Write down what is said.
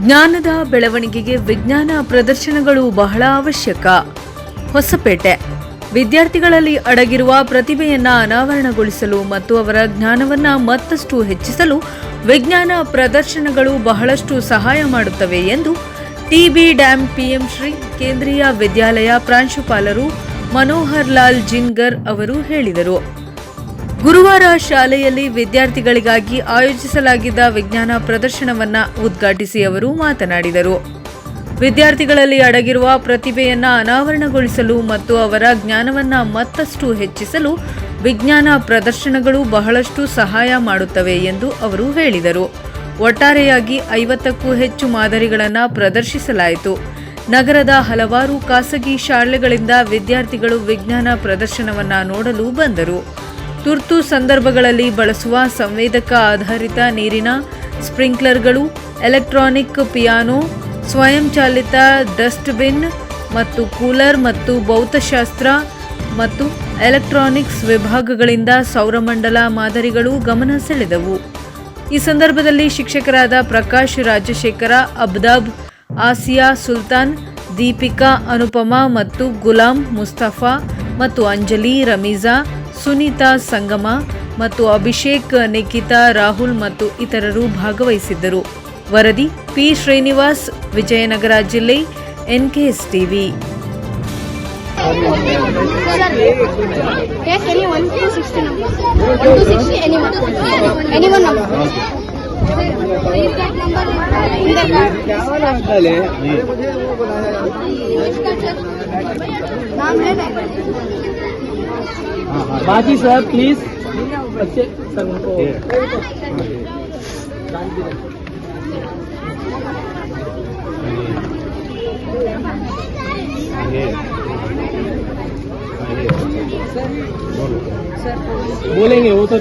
ಜ್ಞಾನದ ಬೆಳವಣಿಗೆಗೆ ವಿಜ್ಞಾನ ಪ್ರದರ್ಶನಗಳು ಬಹಳ ಅವಶ್ಯಕ. ಹೊಸಪೇಟೆ. ವಿದ್ಯಾರ್ಥಿಗಳಲ್ಲಿ ಅಡಗಿರುವ ಪ್ರತಿಭೆಯನ್ನ ಅನಾವರಣಗೊಳಿಸಲು ಮತ್ತು ಅವರ ಜ್ಞಾನವನ್ನ ಮತ್ತಷ್ಟು ಹೆಚ್ಚಿಸಲು ವಿಜ್ಞಾನ ಪ್ರದರ್ಶನಗಳು ಬಹಳಷ್ಟು ಸಹಾಯ ಮಾಡುತ್ತವೆ ಎಂದು ಟಿಬಿ ಡ್ಯಾಂ ಪಿಎಂ ಶ್ರೀ ಕೇಂದ್ರೀಯ ವಿದ್ಯಾಲಯ ಪ್ರಾಂಶುಪಾಲರು ಮನೋಹರ್ ಲಾಲ್ ಜಿನ್ಗರ್ ಅವರು ಹೇಳಿದರು. ಗುರುವಾರ ಶಾಲೆಯಲ್ಲಿ ವಿದ್ಯಾರ್ಥಿಗಳಿಗಾಗಿ ಆಯೋಜಿಸಲಾಗಿದ್ದ ವಿಜ್ಞಾನ ಪ್ರದರ್ಶನವನ್ನ ಉದ್ಘಾಟಿಸಿ ಅವರು ಮಾತನಾಡಿದರು. ವಿದ್ಯಾರ್ಥಿಗಳಲ್ಲಿ ಅಡಗಿರುವ ಪ್ರತಿಭೆಯನ್ನ ಅನಾವರಣಗೊಳಿಸಲು ಮತ್ತು ಅವರ ಜ್ಞಾನವನ್ನ ಮತ್ತಷ್ಟು ಹೆಚ್ಚಿಸಲು ವಿಜ್ಞಾನ ಪ್ರದರ್ಶನಗಳು ಬಹಳಷ್ಟು ಸಹಾಯ ಮಾಡುತ್ತವೆ ಎಂದು ಅವರು ಹೇಳಿದರು. ಒಟ್ಟಾರೆಯಾಗಿ ಐವತ್ತಕ್ಕೂ ಹೆಚ್ಚು ಮಾದರಿಗಳನ್ನು ಪ್ರದರ್ಶಿಸಲಾಯಿತು. ನಗರದ ಹಲವಾರು ಖಾಸಗಿ ಶಾಲೆಗಳಿಂದ ವಿದ್ಯಾರ್ಥಿಗಳು ವಿಜ್ಞಾನ ಪ್ರದರ್ಶನವನ್ನು ನೋಡಲು ಬಂದರು. ತುರ್ತು ಸಂದರ್ಭಗಳಲ್ಲಿ ಬಳಸುವ ಸಂವೇದಕ ಆಧಾರಿತ ನೀರಿನ ಸ್ಪ್ರಿಂಕ್ಲರ್ಗಳು, ಎಲೆಕ್ಟ್ರಾನಿಕ್ ಪಿಯಾನೋ, ಸ್ವಯಂಚಾಲಿತ ಡಸ್ಟ್ಬಿನ್ ಮತ್ತು ಕೂಲರ್ ಮತ್ತು ಭೌತಶಾಸ್ತ್ರ ಮತ್ತು ಎಲೆಕ್ಟ್ರಾನಿಕ್ಸ್ ವಿಭಾಗಗಳಿಂದ ಸೌರಮಂಡಲ ಮಾದರಿಗಳು ಗಮನ ಸೆಳೆದವು. ಈ ಸಂದರ್ಭದಲ್ಲಿ ಶಿಕ್ಷಕರಾದ ಪ್ರಕಾಶ್ ರಾಜಶೇಖರ, ಅಬ್ದಾಬ್ ಆಸಿಯಾ ಸುಲ್ತಾನ್, ದೀಪಿಕಾ ಅನುಪಮಾ ಮತ್ತು ಗುಲಾಂ ಮುಸ್ತಫಾ ಮತ್ತು ಅಂಜಲಿ ರಮೀಜಾ ಸುನೀತಾ ಸಂಗಮ ಮತ್ತು ಅಭಿಷೇಕ್ ನಿಖಿತಾ ರಾಹುಲ್ ಮತ್ತು ಇತರರು ಭಾಗವಹಿಸಿದ್ದರು. ವರದಿ ಪಿ. ಶ್ರೀನಿವಾಸ್ ವಿಜಯನಗರ ಜಿಲ್ಲೆ ಎನ್ಕೆಎಸ್ ಟಿವಿ बाकी सर प्लीज़ बच्चे सर उनको बोलेंगे वो तो